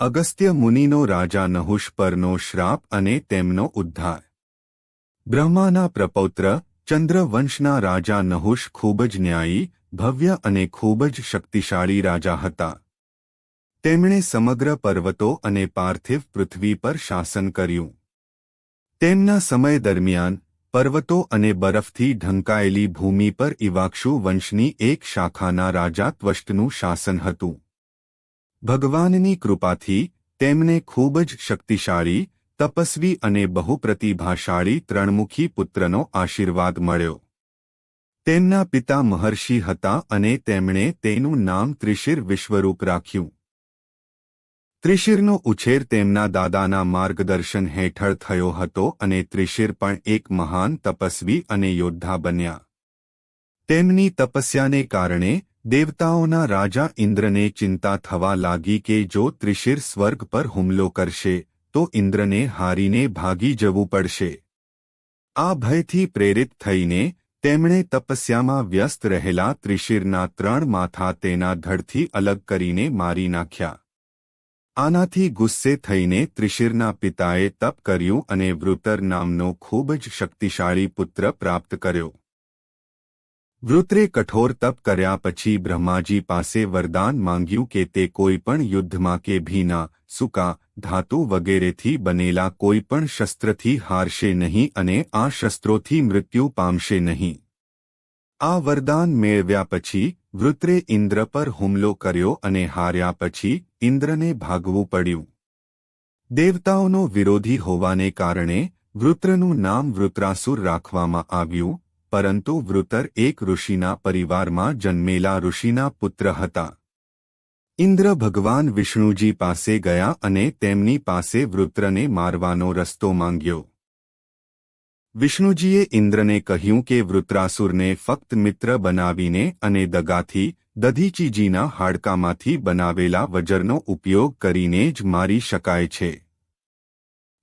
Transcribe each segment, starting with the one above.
અગસ્ત્ય મુનિનો રાજા નહુષ પરનો શ્રાપ અને તેમનો ઉદ્ધાર. બ્રહ્માના પ્રપૌત્ર, ચંદ્રવંશના રાજા નહુષ ખૂબ જ ન્યાયી, ભવ્ય અને ખૂબ જ શક્તિશાળી રાજા હતા. તેમણે સમગ્ર પર્વતો અને પાર્થિવ પૃથ્વી પર શાસન કર્યું. તેમના સમય દરમિયાન, પર્વતો અને બરફથી ઢંકાયેલી ભૂમિ પર ઇવાક્ષુ વંશની એક શાખાના રાજા ત્વષ્ટનું શાસન હતું. ભગવાનની કૃપાથી તેમને ખૂબ જ શક્તિશાળી, તપસ્વી અને બહુપ્રતિભાશાળી ત્રણમુખી પુત્રનો આશીર્વાદ મળ્યો. તેમના પિતા મહર્ષિ હતા અને તેમણે તેનું નામ ત્રિશિર વિશ્વરૂપ રાખ્યું. ત્રિશિરનો ઉછેર તેમના દાદાના માર્ગદર્શન હેઠળ થયો હતો અને ત્રિશિર પણ એક મહાન તપસ્વી અને યોદ્ધા બન્યા. તેમની તપસ્યાને કારણે દેવતાઓના રાજા ઇન્દ્રને ચિંતા થવા લાગી કે જો ત્રિશિર સ્વર્ગ પર હુમલો કરશે, તો ઇન્દ્રને હારીને ભાગી જવું પડશે. આ ભયથી પ્રેરિત થઈને, તેમણે તપસ્યામાં વ્યસ્ત રહેલા ત્રિશિરના ત્રણ માથા તેના ધડથી અલગ કરીને મારી નાખ્યા. આનાથી ગુસ્સે થઈને ત્રિશિરના પિતાએ તપ કર્યું અને વૃતર નામનો ખૂબ જ શક્તિશાળી પુત્ર પ્રાપ્ત કર્યો. વૃત્રે કઠોર તપ કર્યા પછી બ્રહ્માજી પાસે વરદાન માંગ્યું કે તે કોઈપણ યુદ્ધમાં કે ભીના સૂકા, ધાતુ વગેરેથી બનેલા કોઈપણ શસ્ત્રથી હારશે નહીં અને આ શસ્ત્રોથી મૃત્યુ પામશે નહીં. આ વરદાન મેળવ્યા પછી વૃત્રે ઇન્દ્ર પર હુમલો કર્યો અને હાર્યા પછી ઇન્દ્રને ભાગવું પડ્યું. દેવતાઓનો વિરોધી હોવાને કારણે વૃત્રનું નામ વૃત્રાસુર રાખવામાં આવ્યું પરંતુ વૃતર એક ઋષિના પરિવારમાં જન્મેલા ઋષિના પુત્ર હતા. ઇન્દ્ર ભગવાન વિષ્ણુજી પાસે ગયા અને તેમની પાસે વૃત્રને મારવાનો રસ્તો માંગ્યો. વિષ્ણુજીએ ઇન્દ્રને કહ્યું કે વૃત્રાસુરને ફક્ત મિત્ર બનાવીને અને દગાથી, દધીચીજીના હાડકામાંથી બનાવેલા વજરનો ઉપયોગ કરીને જ મારી શકાય છે.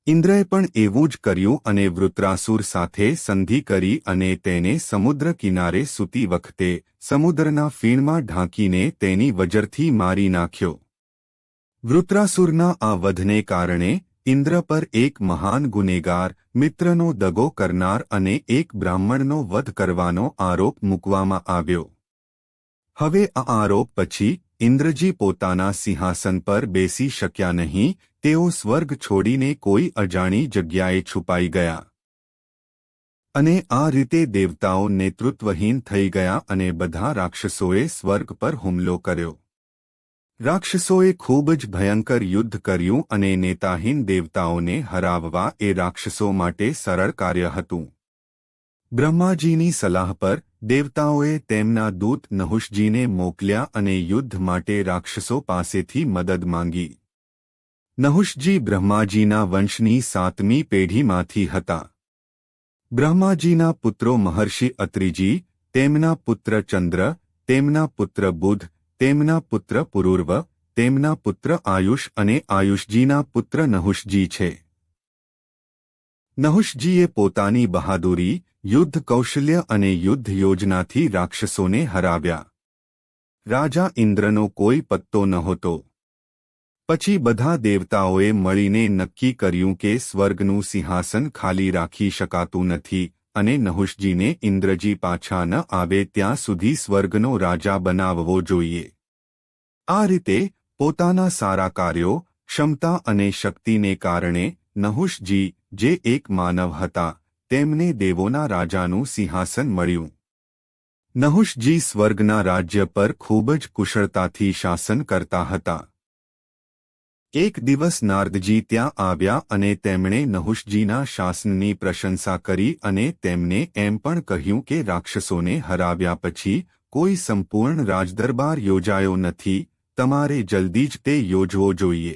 ઇન્દ્રએ પણ એવું જ કર્યું અને વૃત્રાસુર સાથે સંધિ કરી અને તેને સમુદ્ર કિનારે સૂતી વખતે સમુદ્રના ફીણમાં ઢાંકીને તેની વજરથી મારી નાખ્યો. વૃત્રાસુરના આ વધને કારણે ઇન્દ્ર પર એક મહાન ગુનેગાર, મિત્રનો દગો કરનાર અને એક બ્રાહ્મણનો વધ કરવાનો આરોપ મૂકવામાં આવ્યો. હવે આ આરોપ પછી ઇન્દ્રજી પોતાના સિંહાસન પર બેસી શક્યા નહીં તેઓ સ્વર્ગ છોડીને કોઈ અજાણી જગ્યાએ છુપાઈ ગયા. અને આ રીતે દેવતાઓ નેતૃત્વહીન થઈ ગયા અને બધા રાક્ષસોએ સ્વર્ગ પર હુમલો કર્યો. રાક્ષસોએ ખૂબ જ ભયંકર યુદ્ધ કર્યું અને નેતાહીન દેવતાઓને હરાવવા એ રાક્ષસો માટે સરળ કાર્ય હતું. બ્રહ્માજીની સલાહ પર દેવતાઓએ તેમના દૂત નહુષજીને મોકલ્યા અને યુદ્ધ માટે રાક્ષસો પાસેથી મદદ માંગી. નહુષજી બ્રહ્માજીના વંશની સાતમી પેઢીમાંથી હતા. બ્રહ્માજીના પુત્રો મહર્ષિ અત્રિજી, તેમના પુત્ર ચંદ્ર, તેમના પુત્ર બુધ, તેમના પુત્ર પુરૂર્વ, તેમના પુત્ર આયુષ અને આયુષજીના પુત્ર નહુષજી છે. નહુષજીએ પોતાની બહાદુરી, યુદ્ધ કૌશલ્ય અને યુદ્ધ યોજનાથી રાક્ષસોને હરાવ્યા. રાજા ઇન્દ્રનો કોઈ પત્તો નહોતો. પછી બધા દેવતાઓએ મળીને નક્કી કર્યું કે સ્વર્ગનું સિંહાસન ખાલી રાખી શકાતું નથી અને નહુષજીને ઇન્દ્રજી પાછા ન આવે ત્યાં સુધી સ્વર્ગનો રાજા બનાવવો જોઈએ. આ રીતે પોતાના સારા કાર્યો, ક્ષમતા અને શક્તિને કારણે નહુષજી, જે એક માનવ હતા, તેમને દેવોના રાજાનું સિંહાસન મળ્યું. નહુષજી સ્વર્ગના રાજ્ય પર ખૂબ જ કુશળતાથી શાસન કરતા હતા. એક દિવસ નારદજી ત્યાં આવ્યા અને તેમણે નહુષજીના શાસનની પ્રશંસા કરી અને તેમને એમ પણ કહ્યું કે રાક્ષસોને હરાવ્યા પછી કોઈ સંપૂર્ણ રાજદરબાર યોજાયો નથી, તમારે જલ્દી જ તે યોજવો જોઈએ.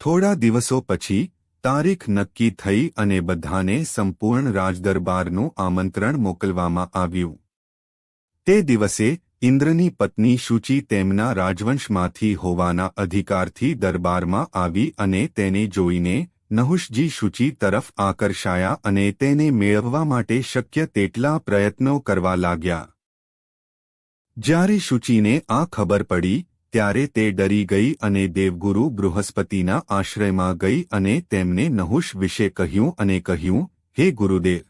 થોડા દિવસો પછી તારીખ નક્કી થઈ અને બધાને સંપૂર્ણ રાજદરબારનું આમંત્રણ મોકલવામાં આવ્યું. તે દિવસે ઇન્દ્રની પત્ની શુચિ તેમના રાજવંશમાંથી હોવાના અધિકારથી દરબારમાં આવી અને તેને જોઈને નહુષજી શુચિ તરફ આકર્ષાયા અને તેને મેળવવા માટે શક્ય તેટલા પ્રયત્નો કરવા લાગ્યા. જ્યારે શુચિને આ ખબર પડી, ત્યારે તે ડરી ગઈ અને દેવગુરુ બૃહસ્પતિના આશ્રયમાં ગઈ અને તેમને નહુષ વિશે કહ્યું અને કહ્યું, હે ગુરુદેવ!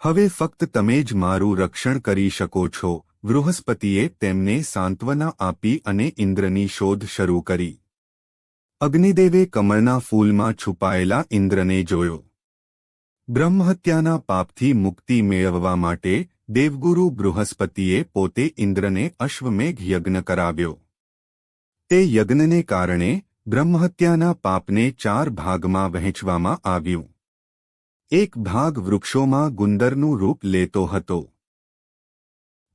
હવે ફક્ત તમે જ મારું રક્ષણ કરી શકો છો. બૃહસ્પતિએ તેમને સાંત્વના આપી અને ઇન્દ્રની શોધ શરૂ કરી. અગ્નિદેવે કમળના ફૂલમાં છુપાયેલા ઇન્દ્રને જોયો. બ્રહ્મહત્યાના પાપથી મુક્તિ મેળવવા માટે દેવગુરુ બૃહસ્પતિએ પોતે ઇન્દ્રને અશ્વમેઘ યજ્ઞ કરાવ્યો. તે યજ્ઞને કારણે બ્રહ્મહત્યાના પાપને ચાર ભાગમાં વહેંચવામાં આવ્યું. એક ભાગ વૃક્ષોમાં ગુંદરનું રૂપ લેતો હતો.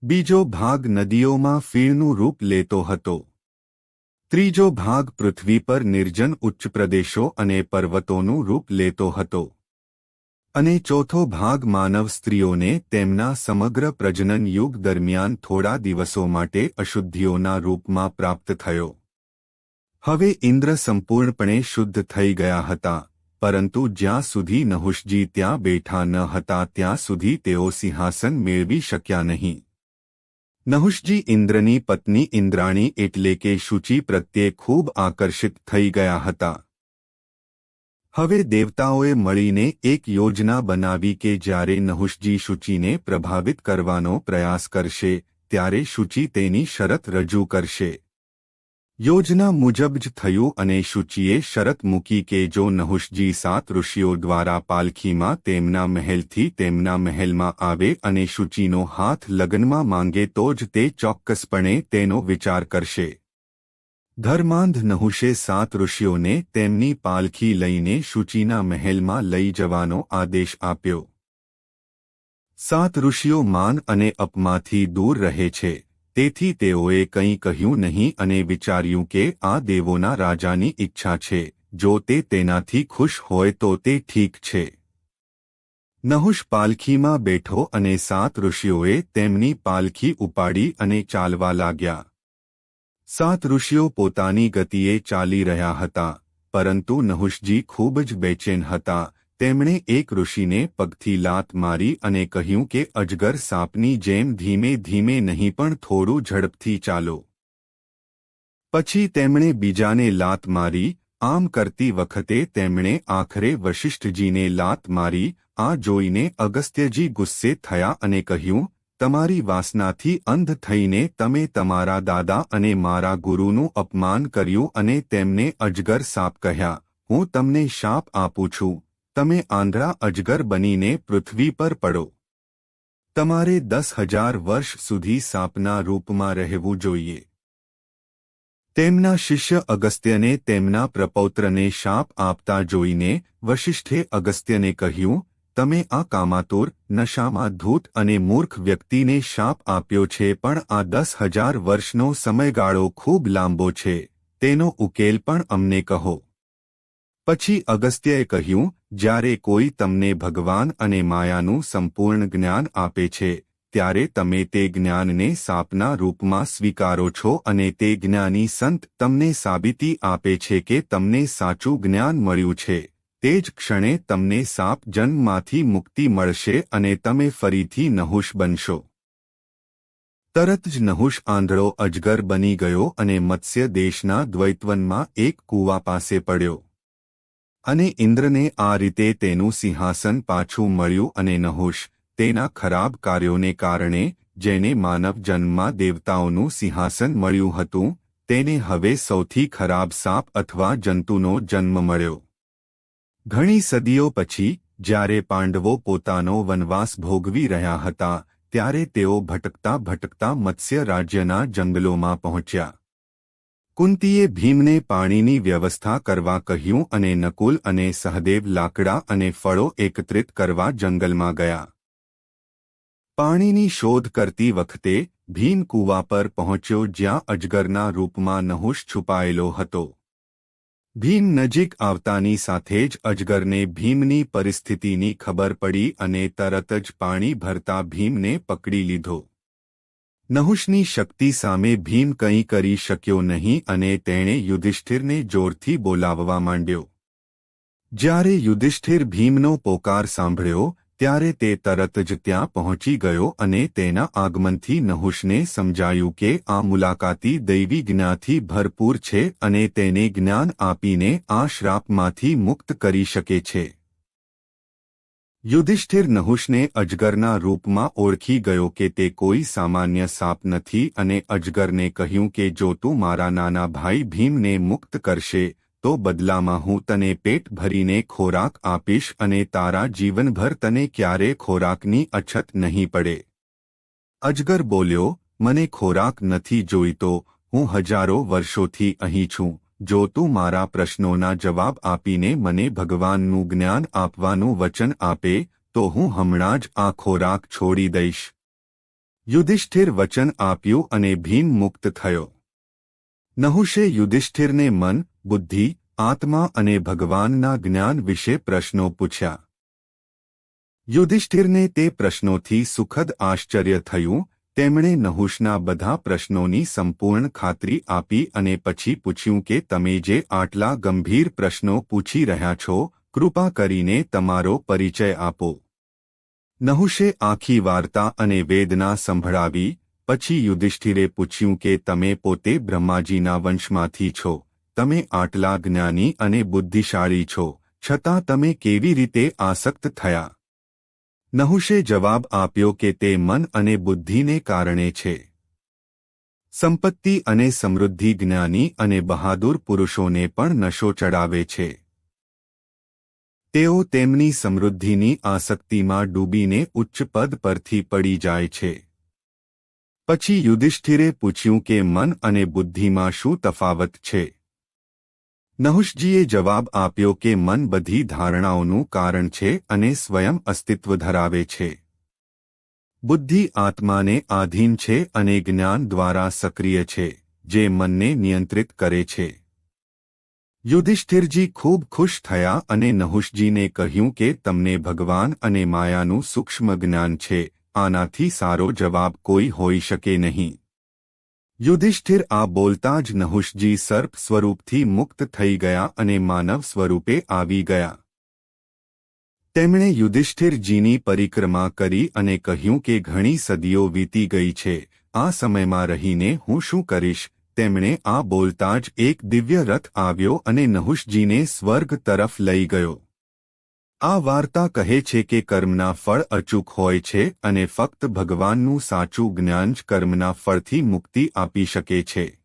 બીજો ભાગ નદીઓમાં ફીણનું રૂપ લેતો હતો. ત્રીજો ભાગ પૃથ્વી પર નિર્જન ઉચ્ચ પ્રદેશો અને પર્વતોનું રૂપ લેતો હતો. અને ચોથો ભાગ માનવ સ્ત્રીઓને તેમના સમગ્ર પ્રજનન યુગ દરમિયાન થોડા દિવસો માટે અશુદ્ધિઓના રૂપમાં પ્રાપ્ત થયો. હવે ઇન્દ્ર સંપૂર્ણપણે શુદ્ધ થઈ ગયા હતા, પરંતુ જ્યાં સુધી નહુષજી ત્યાં બેઠા ન હતા ત્યાં સુધી તેઓ સિંહાસન મેળવી શક્યા નહીં. નહુષજી ઇન્દ્રની પત્ની ઇન્દ્રાણી એટલે કે શુચિ પ્રત્યે ખૂબ આકર્ષિત થઈ ગયા હતા. હવે દેવતાઓએ મળીને એક યોજના બનાવી કે જ્યારે નહુષજી શુચિને પ્રભાવિત કરવાનો પ્રયાસ કરશે, ત્યારે શુચિ તેની શરત રજૂ કરશે. યોજના મુજબ જ થયું અને શુચિએ શરત મૂકી કે જો નહુષજી સાત ઋષિઓ દ્વારા પાલખીમાં તેમના મહેલથી તેમના મહેલમાં આવે અને શુચિનો હાથ લગ્નમાં માંગે તો જ તે ચોક્કસપણે તેનો વિચાર કરશે. ધર્માંધ નહુષે સાત ઋષિઓને તેમની પાલખી લઈને શુચિના મહેલમાં લઈ જવાનો આદેશ આપ્યો. સાત ઋષિઓ માન અને અપમાંથી દૂર રહે છે. તેથી તેઓએ કંઈ કહ્યું નહીં અને વિચાર્યું કે આ દેવોના રાજાની ઈચ્છા છે, જો તે તેનાથી ખુશ હોય તો તે ઠીક છે. નહુષ પાલખીમાં બેઠો અને સાત ઋષિઓએ તેમની પાલખી ઉપાડી અને ચાલવા લાગ્યા. સાત ઋષિઓ પોતાની ગતિએ ચાલી રહ્યા હતા, પરંતુ નહુષજી ખૂબ જ બેચેન હતા તેમણે એક ઋષિને પગથી લાત મારી અને કહ્યું કે, અજગર સાપની જેમ ધીમે ધીમે નહીં પણ થોડું ઝડપથી ચાલો. પછી તેમણે બીજાને લાત મારી, આમ કરતી વખતે તેમણે આખરે વશિષ્ઠજીને લાત મારી, આ જોઈને અગસ્ત્યજી ગુસ્સે થયા અને કહ્યું, તમારી વાસનાથી અંધ થઈને તમે તમારા દાદા અને મારા ગુરુનું અપમાન કર્યું અને તેમને અજગર સાપ કહ્યા, હું તમને શાપ આપું છું. તમે આંધળા અજગર બનીને પૃથ્વી પર પડો. તમારે દસ હજાર વર્ષ સુધી સાપના રૂપમાં રહેવું જોઈએ. તેમના શિષ્ય અગસ્ત્યને તેમના પ્રપૌત્રને શાપ આપતા જોઈને વશિષ્ઠે અગસ્ત્યને કહ્યું, તમે આ કામાતુર, નશામાં ધૂત અને મૂર્ખ વ્યક્તિને શાપ આપ્યો છે, પણ આ દસ હજાર વર્ષનો સમયગાળો ખૂબ લાંબો છે. તેનો ઉકેલ પણ અમને કહો. પછી અગસ્ત્યએ કહ્યું, જ્યારે કોઈ તમને ભગવાન અને માયાનું સંપૂર્ણ જ્ઞાન આપે છે, ત્યારે તમે તે જ્ઞાનને સાપના રૂપમાં સ્વીકારો છો અને તે જ્ઞાની સંત તમને સાબિતી આપે છે કે તમને સાચું જ્ઞાન મળ્યું છે. તે જ ક્ષણે તમને સાપ જન્મમાંથી મુક્તિ મળશે અને તમે ફરીથી નહુશ બનશો. તરત જ નહુશ આંધળો અજગર બની ગયો અને મત્સ્ય દેશના દ્વૈતવનમાં એક કૂવા પાસે પડ્યો. અને ઇન્દ્રને આ રીતે તેનું સિંહાસન પાછું મળ્યું અને નહુશ, તેના ખરાબ કાર્યોને કારણે, જેને માનવ જન્મમાં દેવતાઓનું સિંહાસન મળ્યું હતું, તેને હવે સૌથી ખરાબ સાપ અથવા જંતુનો જન્મ મળ્યો. ઘણી સદીઓ પછી, જ્યારે પાંડવો પોતાનો વનવાસ ભોગવી રહ્યા હતા, ત્યારે તેઓ ભટકતા ભટકતા મત્સ્ય રાજ્યના જંગલોમાં પહોંચ્યા. કુંતીએ ભીમને પાણીની વ્યવસ્થા કરવા કહ્યું અને નકુલ અને સહદેવ લાકડા અને ફળો એકત્રિત કરવા જંગલમાં ગયા. પાણીની શોધ કરતી વખતે ભીમ કૂવા પર પહોંચ્યો જ્યાં અજગરના રૂપમાં નહુશ છુપાયેલો હતો. ભીમ નજીક આવતાની સાથે જ અજગરને ભીમની પરિસ્થિતિની ખબર પડી અને તરત જ પાણી ભરતા ભીમને પકડી લીધો. નહુષની શક્તિ સામે ભીમ કંઈ કરી શક્યો નહીં અને તેણે યુધિષ્ઠિરને જોરથી બોલાવવા માંડ્યો. જ્યારે યુધિષ્ઠિર ભીમનો પોકાર સાંભળ્યો, ત્યારે તે તરત જ ત્યાં પહોંચી ગયો અને તેના આગમનથી નહુષને સમજાયું કે આ મુલાકાતી દૈવી જ્ઞાથી ભરપૂર છે અને તેને જ્ઞાન આપીને આ શ્રાપમાંથી મુક્ત કરી શકે છે. યુધિષ્ઠિર નહુષને અજગરના રૂપમાં ઓળખી ગયો કે તે કોઈ સામાન્ય સાપ નથી અને અજગરને કહ્યું કે જો તું મારા નાના ભાઈ ભીમને મુક્ત કરશે, તો બદલામાં હું તને પેટ ભરીને ખોરાક આપીશ અને તારા જીવનભર તને ક્યારે ખોરાકની અછત નહીં પડે. અજગર બોલ્યો, મને ખોરાક નથી જોઈતો, હું હજારો વર્ષોથી અહીં છું જો તું મારા પ્રશ્નોના જવાબ આપીને મને ભગવાનનું જ્ઞાન આપવાનું વચન આપે, તો હું હમણાં જ આ ખોરાક છોડી દઈશ. યુધિષ્ઠિર વચન આપ્યું અને ભીમ મુક્ત થયો. નહુષે યુધિષ્ઠિરને મન, બુદ્ધિ, આત્મા અને ભગવાનના જ્ઞાન વિશે પ્રશ્નો પૂછ્યા. યુધિષ્ઠિરને તે પ્રશ્નોથી સુખદ આશ્ચર્ય થયું તેમણે નહુશના બધા પ્રશ્નોની સંપૂર્ણ ખાતરી આપી અને પછી પૂછ્યું કે તમે જે આટલા ગંભીર પ્રશ્નો પૂછી રહ્યા છો, કૃપા કરીને તમારો પરિચય આપો. નહુશે આખી વાર્તા અને વેદના સંભળાવી, પછી યુધિષ્ઠિરે પૂછ્યું કે તમે પોતે બ્રહ્માજીના વંશમાંથી છો, તમે આટલા જ્ઞાની અને બુદ્ધિશાળી છો, છતાં તમે કેવી રીતે આસક્ત થયા? નહુષે જવાબ આપ્યો કે તે મન અને બુદ્ધિને કારણે છે. સંપત્તિ અને સમૃદ્ધિ જ્ઞાની અને બહાદુર પુરુષોને પણ નશો ચડાવે છે. તેઓ તેમની સમૃદ્ધિની આસક્તિમાં ડૂબીને ઉચ્ચ પદ પરથી પડી જાય છે. પછી યુધિષ્ઠિરે પૂછ્યું કે મન અને બુદ્ધિમાં શું તફાવત છે? નહુષજીએ જવાબ આપ્યો કે મન બધી ધારણાઓનું કારણ છે અને સ્વયં અસ્તિત્વ ધરાવે છે. બુદ્ધિ આત્માને આધીન છે અને જ્ઞાન દ્વારા સક્રિય છે, જે મનને નિયંત્રિત કરે છે. યુધિષ્ઠિરજી ખૂબ ખુશ થયા અને નહુષજીને કહ્યું કે તમને ભગવાન અને માયાનું સૂક્ષ્મ જ્ઞાન છે, આનાથી સારો જવાબ કોઈ હોઈ શકે નહીં. યુધિષ્ઠિર આ બોલતા જ નહુષજી સર્પ સ્વરૂપથી મુક્ત થઈ ગયા અને માનવ સ્વરૂપે આવી ગયા. તેમણે યુધિષ્ઠિરજીની પરિક્રમા કરી અને કહ્યું કે ઘણી સદીઓ વીતી ગઈ છે, આ સમયમાં રહીને હું શું કરીશ? તેમણે આ બોલતા જ એક દિવ્ય રથ આવ્યો અને નહુષજીને સ્વર્ગ તરફ લઈ ગયો. આ વાર્તા કહે છે કે કર્મના ફળ અચૂક હોય છે અને ફક્ત ભગવાનનું સાચું જ્ઞાન જ કર્મના ફળથી મુક્તિ આપી શકે છે.